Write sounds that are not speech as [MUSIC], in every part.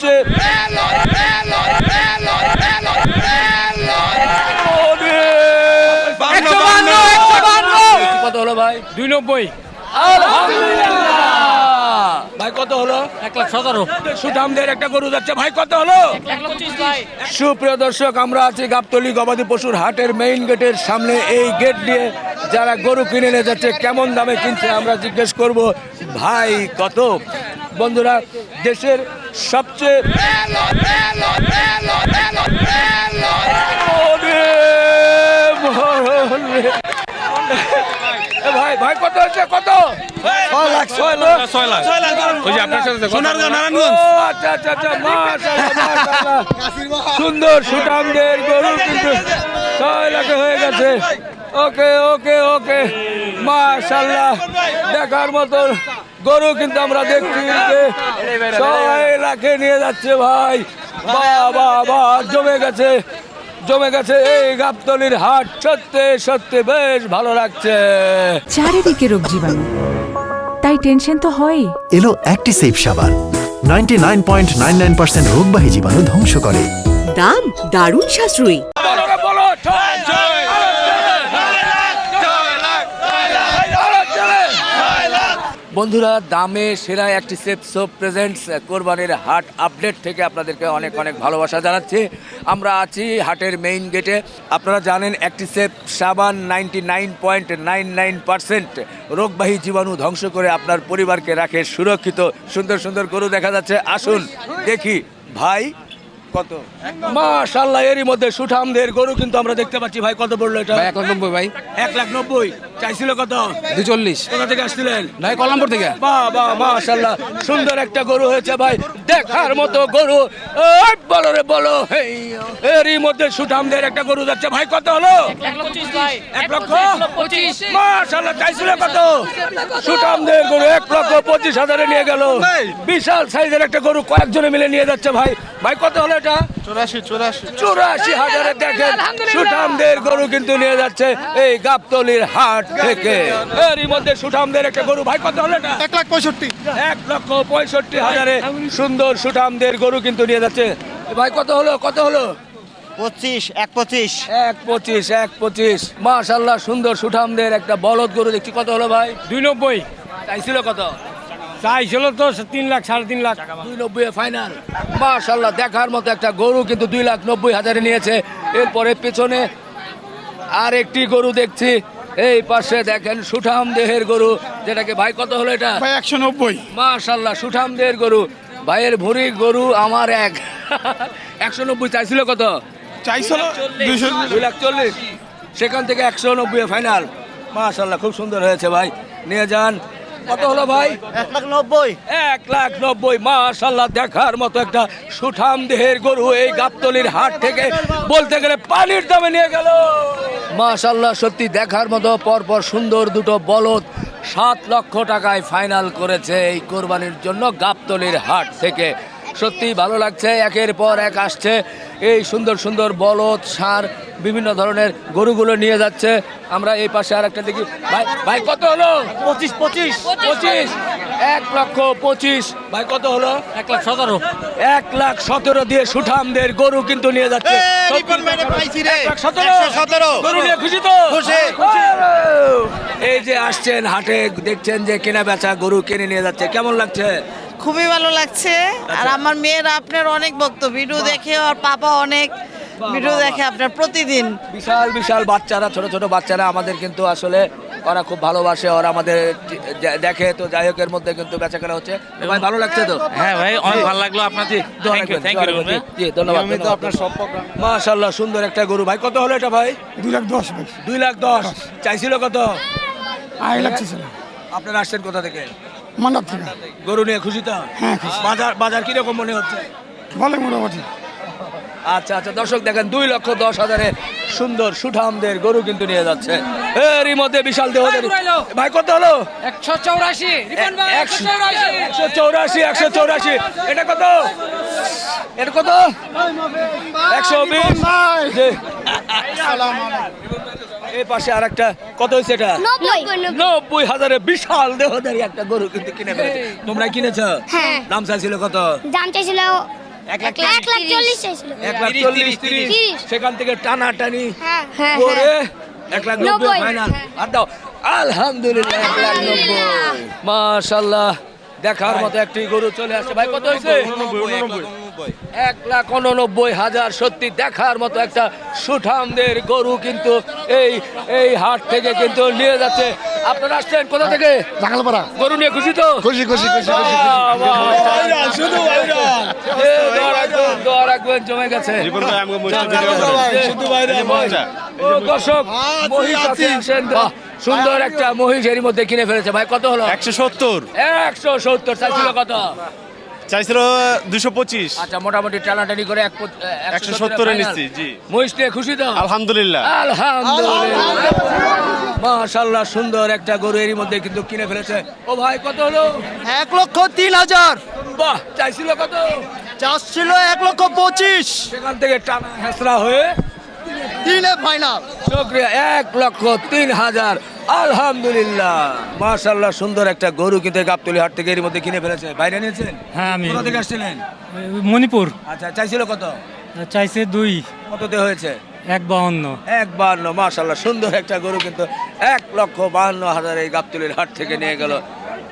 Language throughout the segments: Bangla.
সবচেয়ে কত হলো ভাই? দুই নব্বই। ভাই কত হলো? এক লাখ সতেরো। সুঠামদের একটা গরু যাচ্ছে। ভাই কত হলো? সুপ্রিয় দর্শক আমরা আছি গাবতলি গবাদি পশুর হাটের মেইন গেটের সামনে। এই গেট দিয়ে যারা গরু কিনে নিয়ে যাচ্ছে কেমন দামে কিনছে আমরা জিজ্ঞেস করব ভাই কত? বন্ধুরা দেশের সবচেয়ে ভাই ভাই কত হচ্ছে? কত? ছয় লাখ ছয় লাখ ছয় লাখ। ওই যে আপনার সাথে সোনারগাঁ নারায়ণগঞ্জ। আচ্ছা আচ্ছা আচ্ছা মাশাআল্লাহ, মাশাআল্লাহ। সুন্দর সুঠামদের গরু কিন্তু ছয় লাখে হয়ে গেছে। ওকে ওকে ওকে। মাশাল্লাহ দেখার মতো গরু কিন্তু আমরা দেখছি যে ছয় লাখে নিয়ে যাচ্ছে ভাই। বাহ বাহ জমে গেছে জমে গেছে এই গাবতলির হাট। সত্যি সত্যি বেশ ভালো লাগছে। চারিদিকে রোগ জীবাণু। তাই টেনশন তো হয়ই। এলো অ্যাক্টিসেভ সাবান। Ninety nine point nine nine percent রোগবাহী জীবাণু ধ্বংস করে। দাম দারুণ সাশ্রয়ী। বলো বলো ছয় ছয় বন্ধুরা দামে সেরা একটি সেফ সোপ প্রেজেন্টস কোরবানির হাট আপডেট থেকে আপনাদেরকে অনেক অনেক ভালোবাসা জানাচ্ছি। আমরা আছি হাটের মেইন গেটে আপনারা জানেন একটি সেফ সাবান ninety nine point nine nine percent রোগবাহী জীবাণু ধ্বংস করে আপনার পরিবারকে রাখে সুরক্ষিত। সুন্দর সুন্দর গরু দেখা যাচ্ছে। আসুন দেখি ভাই কত? মাশাল্লাহ এরই মধ্যে সুঠামদের গরু কিন্তু আমরা দেখতে পাচ্ছি। ভাই কত পড়ল এটা? এক লাখ নব্বই ভাই। এক লাখ নব্বই। চাইছিল কত? দুই চল্লিশ কোথা থেকে আসছিলেন? ভাই কলামপুর থেকে। বাহ বাহ মাশাল্লাহ সুন্দর একটা গরু হয়েছে ভাই। দেখার মতো গরু। বলো রে বলো। হেই এরই মধ্যে সুঠামদের একটা গরু যাচ্ছে। ভাই কত হলো? এক লক্ষ মাশাল্লাহ চাইছিল কত? সুঠামদের গরু এক লক্ষ পঁচিশ হাজারে নিয়ে গেল। বিশাল সাইজের একটা গরু কয়েকজনে মিলে নিয়ে যাচ্ছে ভাই। ভাই কত হলো এটা? চুরাশি চুরাশি। চুরাশি হাজারে দেখেন সুঠামদের গরু কিন্তু নিয়ে যাচ্ছে এই গাবতলির হাট থেকে। এরই মধ্যে সুঠামদের একটা গরু ভাই কত হলো এটা? এক লাখ পঁয়ষট্টি। এক লক্ষ পঁয়ষট্টি হাজারে সুন্দর সুঠামদের গরু কিন্তু নিয়ে যাচ্ছে। ভাই কত হলো কত হলো? পঁচিশ এক পঁচিশ। এক পঁচিশ এক পঁচিশ। মাশাল্লাহ সুন্দর সুঠামদের একটা বলদ গরু দেখছি। কত হলো ভাই? দুই নব্বই। চাইছিল কত? চাইছিল তো তিন লাখ সাড়ে তিন লাখ। দুই নব্বই ফাইনাল মাশাল্লাহ দেখার মতো একটা গরু কিন্তু দুই লাখ নব্বই হাজারে নিয়েছে। এরপরে পেছনে আর একটি গরু দেখছি। এই পাশে দেখেন সুঠাম দেহের গরু। যেটাকে ভাই কত হলো এটা? ভাই একশো নব্বই। মাশাল্লাহ সুঠাম দেহের গরু। ভাইয়ের ভুরি গরু আমার এক। [LAUGHS] একশো নব্বই চাইছিল কত? চাইছিল দুইশো দুই লাখ চল্লিশ। সেখান থেকে একশো নব্বই ফাইনাল মাশাল্লাহ খুব সুন্দর হয়েছে ভাই। নিয়ে যান। কত হলো ভাই? এক লাখ নব্বই। এক লাখ নব্বই মাশাল্লাহ দেখার মতো একটা সুঠাম দেহের গরু এই গাবতলির হাট থেকে বলতে গেলে পানির দামে নিয়ে গেল। মাশাল্লাহ সত্যি দেখার মতো পরপর সুন্দর দুটো বলদ সাত লক্ষ টাকায় ফাইনাল করেছে এই কোরবানির জন্য গাবতলির হাট থেকে। সত্যি ভালো লাগছে একের পর এক আসছে। এই সুন্দর সুন্দর বলদ সার বিভিন্ন ধরনের গরুগুলো নিয়ে যাচ্ছে। আমরা এই পাশে আর একটা দেখি। ভাই ভাই কত হলো? পঁচিশ পঁচিশ। পঁচিশ। এক লক্ষ পঁচিশ। ভাই কত হলো? এক লাখ সতেরো। এক লাখ সতেরো দিয়ে সুঠামদের গরু কিন্তু নিয়ে যাচ্ছে। রিপন ম্যাডে পাইছি রে। এক লাখ সতেরো। সতেরো। গরু নিয়ে খুশি তো? খুশি। এই যে আসছেন হাটে দেখছেন যে কেনা বেচা গরু কিনে নিয়ে যাচ্ছে। কেমন লাগছে? খুবই ভালো লাগছে। আর আমার মেয়েরা আপনার অনেক বক্তব্য ভিডিও দেখে আর পাপা অনেক ভিডিও দেখে আপনার প্রতিদিন। বিশাল বিশাল বাচ্চারা ছোট ছোট বাচ্চারা আমাদের কিন্তু আসলে ওরা খুব ভালোবাসে ওরা আমাদের দেখে তো যাই হোক এর মধ্যে কিন্তু বেচা কেনা হচ্ছে ভাই ভালো লাগছে তো? হ্যাঁ ভাই অনেক ভালো লাগল আপনার থ্যাংক ইউ থ্যাংক ইউ জি, জি, ধন্যবাদ আপনার সব মাশাল্লাহ সুন্দর একটা গরু। ভাই কত হলো এটা ভাই? দুই লাখ দশ ভাই। দুই লাখ দশ। চাইছিল কত? আড়াই লাখ ছিল আপনারা আসছেন কোথা থেকে? মান্ডার থেকে। গরু নিয়ে খুশি তো? হ্যাঁ বাজার বাজার কীরকম মনে হচ্ছে? ভালো মোটামুটি। আচ্ছা আচ্ছা দর্শক দেখেন দুই লক্ষ দশ হাজারে সুন্দর সুঠামদের গরু কিন্তু নিয়ে যাচ্ছে। এরই মধ্যে বিশাল দেহদের ভাই কত হলো? একশো চৌরাশি একশো একশো চৌরাশি। একশো চৌরাশি এটা কত? এটা কত? একশো বিশ। এই পাশে আর একটা কত হয়েছে এটা? নব্বই। হাজারে বিশাল দেহদারি একটা গরু কিন্তু কিনে ফেলেছে। তোমরা কিনেছ? হ্যাঁ। দাম চাইছিল কত? দাম চাইছিল এক লাখ এক লাখ চল্লিশ চাইছিল এক লাখ চল্লিশ তিরিশ। তিরিশ। সেখান থেকে টানা টানি হ্যাঁ হ্যাঁ। করে এক লাখ নব্বই নব্বই। ফাইনাল আর দাও আলহামদুলিল্লাহ এক লাখ নব্বই। মাশাল্লাহ দেখার মতো একটি গরু চলে আসছে। ভাই কত হয়েছে এক লাখ উননব্বই। হাজার সত্যি দেখার মতো একটা সুঠামদের গরু কিন্তু এই এই হাট থেকে কিন্তু নিয়ে যাচ্ছে। আপনারা আসছেন কোথা থেকে? জাঙ্গালপাড়া গরু নিয়ে খুশি তো? খুশি খুশি খুশি জমে গেছে। দর্শক, মহিষ সুন্দর একটা মহিষ এর মধ্যে কিনে ফেলেছে। ভাই কত হলো? একশো সত্তর। একশো সত্তর চাইছিল কত? চাইছিল দুশো পঁচিশ। আচ্ছা মোটামুটি টানাটানি করে এক একশো 170 সত্তরে নিচ্ছি, জি। মহিষ নিয়ে খুশি তো? আলহামদুলিল্লাহ। আলহামদুলিল্লাহ। মাশাল্লাহ সুন্দর একটা গরু এরই মধ্যে কিন্তু কিনে ফেলেছে। ও ভাই কত হলো? এক লক্ষ তিন হাজার। বাহ চাইছিল কত? চাষ ছিল এক লক্ষ পঁচিশ। সেখান থেকে টানা হেসরা হয়ে তিনে ফাইনাল। শুক্রিয়া এক লক্ষ তিন হাজার। আলহামদুলিল্লাহ। মাশাল্লাহ সুন্দর একটা গরু কিন্তু গাবতলি হাট থেকে এর মধ্যে কিনে ফেলেছে। বাইরে নিয়েছেন? হ্যাঁ আমি। কোথা থেকে আসছিলেন? মণিপুর। আচ্ছা চাইছিল কত? চাইছে দুই। কততে হয়েছে? এক বাউন্ন। এক বান্ন মাশাল্লাহ সুন্দর একটা গরু কিন্তু এক লক্ষ বান্ন হাজার এই গাবতলির হাট থেকে নিয়ে গেল।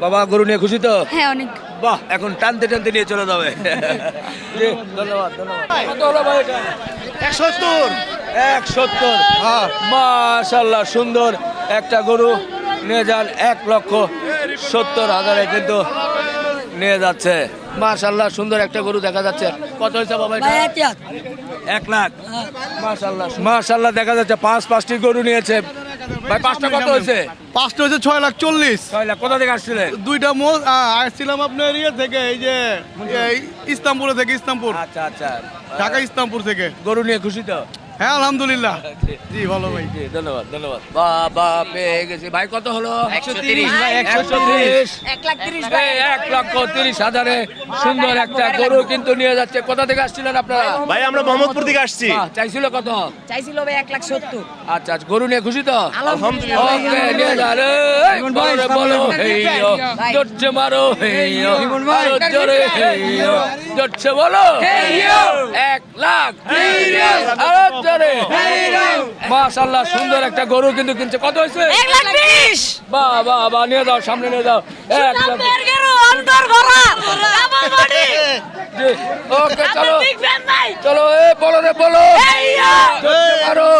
বাবা গরু নিয়ে খুশি তো? হ্যাঁ অনেক। বাহ এখন টানতে টানতে নিয়ে চলে যাবে। [LAUGHS] ধন্যবাদ ধন্যবাদ। কত হলো ভাই এটা? এক সত্তর। এক সত্তর। মাশাল্লাহ সুন্দর। একটা গরু নিয়ে যান এক লক্ষ সত্তর হাজারে কিন্তু নিয়ে যাচ্ছে। মাশাল্লাহ সুন্দর একটা গরু দেখা যাচ্ছে। কত হয়েছে বাবা এক লাখ। মাশাল্লাহ মাশাল্লাহ দেখা যাচ্ছে পাঁচ পাঁচটি গরু নিয়েছে। ভাই পাঁচটা কত হয়েছে? পাঁচটা হচ্ছে ছয় লাখ চল্লিশ। ছয় লাখ। কোথা থেকে আসছিলেন? দুইটা মোষ আসছিলাম আপনার ইয়ে থেকে এই যে এই থেকে ইস্তাম্বুল। আচ্ছা আচ্ছা। ঢাকা ইস্তাম্বুল থেকে। গরু নিয়ে খুশি তো? হ্যাঁ আলহামদুলিল্লাহ। জি ভালো ভাই। ধন্যবাদ ধন্যবাদ। বাবা পেয়ে গেছি। ভাই কত হলো? একশো তিরিশ একশো তিরিশ। এক লাখ তিরিশ এই এক লক্ষ তিরিশ হাজারে সুন্দর একটা গরু কিন্তু নিয়ে যাচ্ছে। কোথা থেকে আসছিলেন আপনারা? ভাই আমরা মোহাম্মদপুর থেকে আসছি। চাইছিল কত? চাইছিল ভাই এক লাখ সত্তর। আচ্ছা আচ্ছা, গরু নিয়ে খুশি তো? আলহামদুলিল্লাহ। বলো আরও এক লাখ। আরও মাশাআল্লাহ, সুন্দর একটা গরু কিন্তু কিনছে। কত হয়েছে? বাহ বাহ বাহ নিয়ে যাও সামনে নিয়ে যাও। এক লাখ ওকে চলো। চলো এ বলো রে বলো। মারো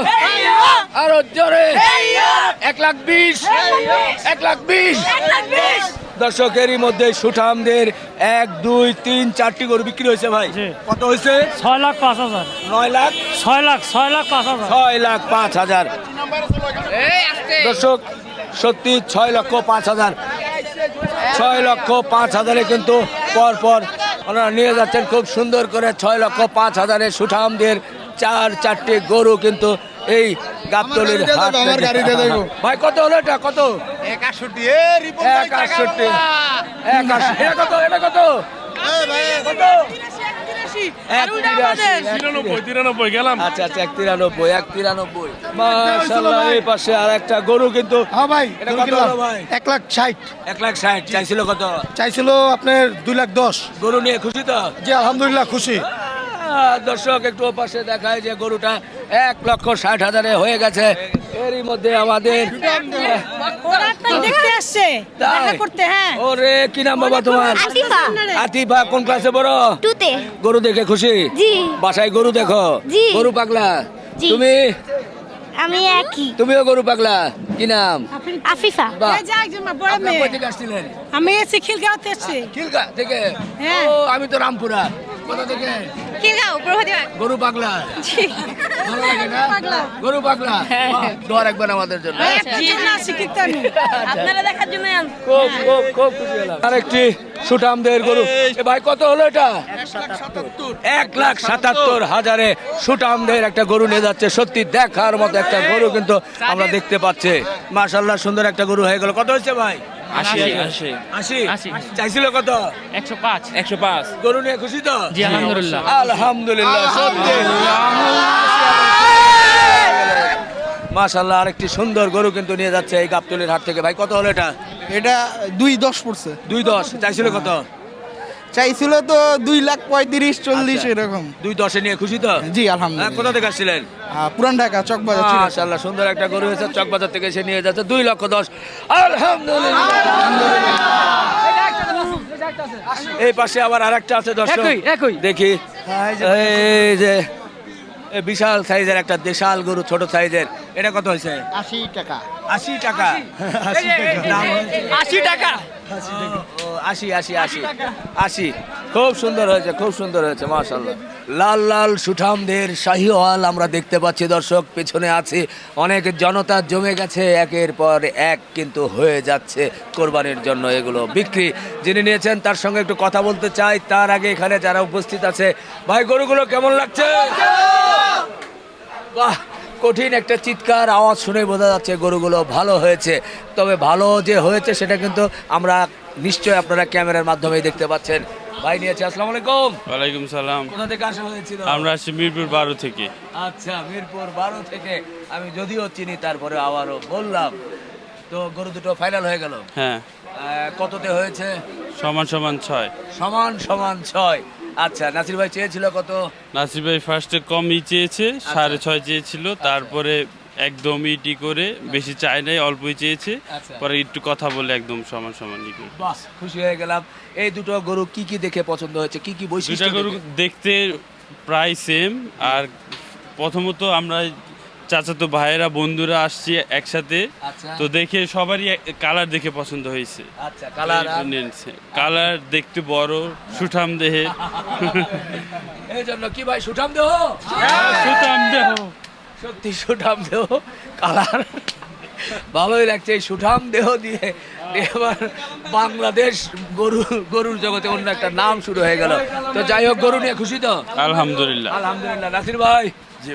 আরও জোরে। এক লাখ বিশ। এক লাখ বিশ। দর্শকেরই মধ্যে সুঠামদের এক দুই তিন চারটি গরু বিক্রি হয়েছে ভাই। কত হয়েছে? ছয় লাখ পাঁচ হাজার। নয় লাখ? ছয় লাখ ছয় লাখ পাঁচ হাজার। ছয় লাখ পাঁচ হাজার। দর্শক সত্যি ছয় লক্ষ পাঁচ হাজার। ছয় লক্ষ পাঁচ হাজারে কিন্তু পর পর ওনারা নিয়ে যাচ্ছেন। খুব সুন্দর করে ছয় লক্ষ পাঁচ হাজারে সুঠামদের চার চারটে গরু কিন্তু এই গাবতলির। ভাই কত হলো এটা? কত? এক আটষট্টি এক আটষট্টি এটা কত? এটা কত? কত? এক তিরাশি, এক তিরাশি। তিরানব্বই গেলাম। আচ্ছা আচ্ছা এক তিরানব্বই এক তিরানব্বই। মাশাল্লাহ এই পাশে আর একটা গরু কিন্তু হ্যাঁ ভাই এটা কত হলো ভাই? এক লাখ ষাট। এক লাখ ষাট চাইছিল কত? চাইছিল আপনার দুই লাখ দশ। গরু নিয়ে খুশি তো? জি আলহামদুলিল্লাহ খুশি। দর্শক একটু পাশে দেখায় যে গরুটা এক লক্ষ ষাট হাজারে হয়ে গেছে। এরই মধ্যে আমাদের দেখতে আসছে। তাই? করতে হ্যাঁ। ওরে কি নাম বাবা তোমার? আতিফা। আতিফা কোন ক্লাসে বড় গরু দেখে খুশি? বাসায় গরু দেখো। গরু পাগলা? তুমি? আমি একই। তুমিও গরু পাগলা? কি নাম? আফিফা। আমি এসে থেকে? হ্যাঁ। ও আমি তো রামপুরা। কোথা থেকে? প্রভাতী গরু পাগলা। ভালো লাগে না? পাগলা। গরু পাগলা। বাহ, দোয়া আমাদের জন্য। শিক্ষিত আমি আপনারা দেখার জন্য খুব খুব খুব খুশি হলাম। আরেকটি সুঠামদের গরু। এ ভাই কত হলো এটা? এক লাখ সাতাত্তর হাজারে সুঠামদের একটা গরু নিয়ে যাচ্ছে। সত্যি দেখার মতো একটা গরু কিন্তু আমরা দেখতে পাচ্ছি। মাশাল্লাহ সুন্দর একটা গরু হয়ে গেল। কত হয়েছে ভাই? আশি আশি আশি। আশি। চাইছিল কত? একশো পাঁচ। একশো পাঁচ। গরু নিয়ে খুশি তো? জি আলহামদুলিল্লাহ। আলহামদুলিল্লাহ সত্যি। মাশাল্লাহ আরেকটি সুন্দর গরু কিন্তু নিয়ে যাচ্ছে এই গাবতলির হাট থেকে। ভাই কত হলো এটা? এটা দুই দশ পড়ছে। দুই দশ। চাইছিল কত? চাইছিল তো দুই লাখ পঁয়ত্রিশ চল্লিশ আচ্ছা। এরকম। দুই দশে নিয়ে খুশি তো? জি হ্যাঁ, আলহামদুলিল্লাহ কোথা থেকে আসছিলেন? পুরান ঢাকা চকবাজার মাশাআল্লাহ সুন্দর একটা গরু হয়েছে চকবাজার থেকে এসে নিয়ে যাচ্ছে দুই লক্ষ দশ। আলহামদুলিল্লাহ। এই পাশে আবার আরেকটা আছে দর্শক। দেখি। এই যে বিশাল সাইজের একটা দেশাল গরু ছোট সাইজের। এটা কত হয়েছে? আশি টাকা। আশি টাকা। আশি টাকা। আশি আশি আশি আশি আশি খুব সুন্দর হয়েছে খুব সুন্দর হয়েছে মাশাল্লাহ লাল লাল সুঠামদের শাহিওয়াল আমরা দেখতে পাচ্ছি দর্শক। পেছনে আছে অনেক জনতা জমে গেছে একের পর এক কিন্তু হয়ে যাচ্ছে কোরবানির জন্য এগুলো বিক্রি। যিনি নিয়েছেন তার সঙ্গে একটু কথা বলতে চাই। তার আগে এখানে যারা উপস্থিত আছে ভাই গরুগুলো কেমন লাগছে? বাহ! কঠিন একটা চিৎকার আওয়াজ শুনে বোঝা যাচ্ছে গরুগুলো ভালো হয়েছে। তবে ভালো যে হয়েছে সেটা কিন্তু আমরা নিশ্চয়ই আপনারা ক্যামেরার মাধ্যমে দেখতে পাচ্ছেন। ভাই নিয়েছে আসসালামু আলাইকুম। ওয়ালাইকুম সালাম। কোথা থেকে আসা হয়েছিল? আমরা আসছি মিরপুর বারো থেকে। আচ্ছা মিরপুর বারো থেকে। আমি যদিও চিনি তারপরে আবারও বললাম। তো গরু দুটো ফাইনাল হয়ে গেল। হ্যাঁ। কততে হয়েছে? সমান সমান ছয়। সমান সমান ছয়। আচ্ছা নাসির ভাই চেয়েছিল কত? নাসির ভাই ফার্স্টে কমই চেয়েছে সাড়ে ছয় চেয়েছিল তারপরে একদম ইটি করে বেশি চাই নাই অল্পই চেয়েছে। আচ্ছা। পরে একটু কথা বলে একদম সমান সমান ই করে। বাস খুশি হয়ে গেলাম। এই দুটো গরু কি কি দেখে পছন্দ হয়েছে? কি কি বৈশিষ্ট্য গরু দেখতে প্রায় সেম আর প্রথমত আমরা চাচাতো ভাইয়েরা বন্ধুরা আসছি একসাথে। আচ্ছা। তো দেখে সবারই কালার দেখে পছন্দ হয়েছে। আচ্ছা কালার কালার দেখতে বড় সুঠাম দেহে। [LAUGHS] এই জন্য কি ভাই সুঠাম দেহ? সুঠাম দেহ। সত্যি সুঠাম দেহ কালার। ভালোই লাগছে এই সুঠাম দেহ দিয়ে। এবার বাংলাদেশ গরু গরুর জগতে অন্য একটা নাম শুরু হয়ে গেল। তো যাই হোক গরু নিয়ে খুশি তো? আলহামদুলিল্লাহ। আলহামদুলিল্লাহ। নাসির ভাই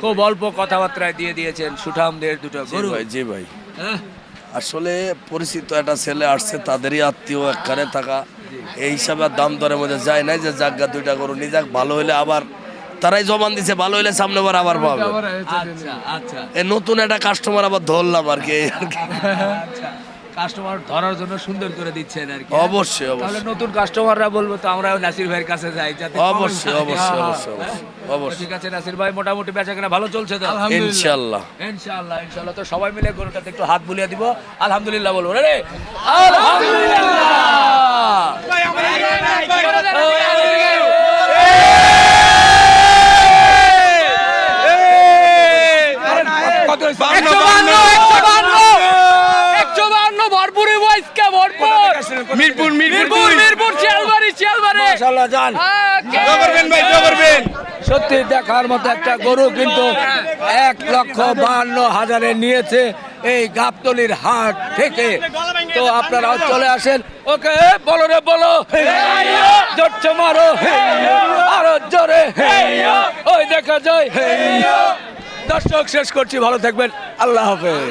খুব অল্প কথাবার্তায় দিয়ে দিয়েছেন সুঠাম দেহের দুটো গরু। ভাই জি ভাই। হ্যাঁ? আসলে পরিচিত একটা ছেলে আসছে তাদেরই আত্মীয় একখানে থাকা। এই হিসাবে দাম দরের মধ্যে যায় নাই যে জায়গা দুইটা গরু নিয়ে যাক ভালো হইলে আবার তারাই জবান দিছে ভালো হইলে সামনে বার আবার পাবে। আচ্ছা আচ্ছা। এই নতুন একটা কাস্টমার আবার ধরলাম আর কি আর কি। কাস্টমার ধরার জন্য সুন্দর করে দিচ্ছেন আর কি অবশ্যই তাহলে নতুন কাস্টমাররা বলব তো আমরাও নাসির ভাইয়ের কাছে যাই যাতে অবশ্যই, অবশ্যই, হ্যাঁ, অবশ্যই, হ্যাঁ। অবশ্যই, ঠিক আছে নাসির ভাই মোটামুটি বেচা কেনা ভালো চলছে তো? ইনশাল্লাহ ইনশাআল্লাহ। ইনশাআল্লাহ তো সবাই মিলে গরুটাতে একটু হাত বুলিয়ে দিব। আলহামদুলিল্লাহ বলব। রে আলহামদুলিল্লাহ। কত হয়েছে? মিরপুর মিরপুর মিরপুর শিয়ালবাড়ি শিয়ালবাড়ি। মাশাআল্লাহ জান ভাই করবেন। সত্যি দেখার মতো একটা গরু কিন্তু এক লক্ষ বাহান্ন হাজারে নিয়েছে এই গাবতলির হাট থেকে। তো আপনারাও চলে আসেন। ওকে বলো রে বলো। জোরছে মারো। আরও জোরে। ওই দেখা যায়। দর্শক শেষ করছি। ভালো থাকবেন। আল্লাহ হাফেজ।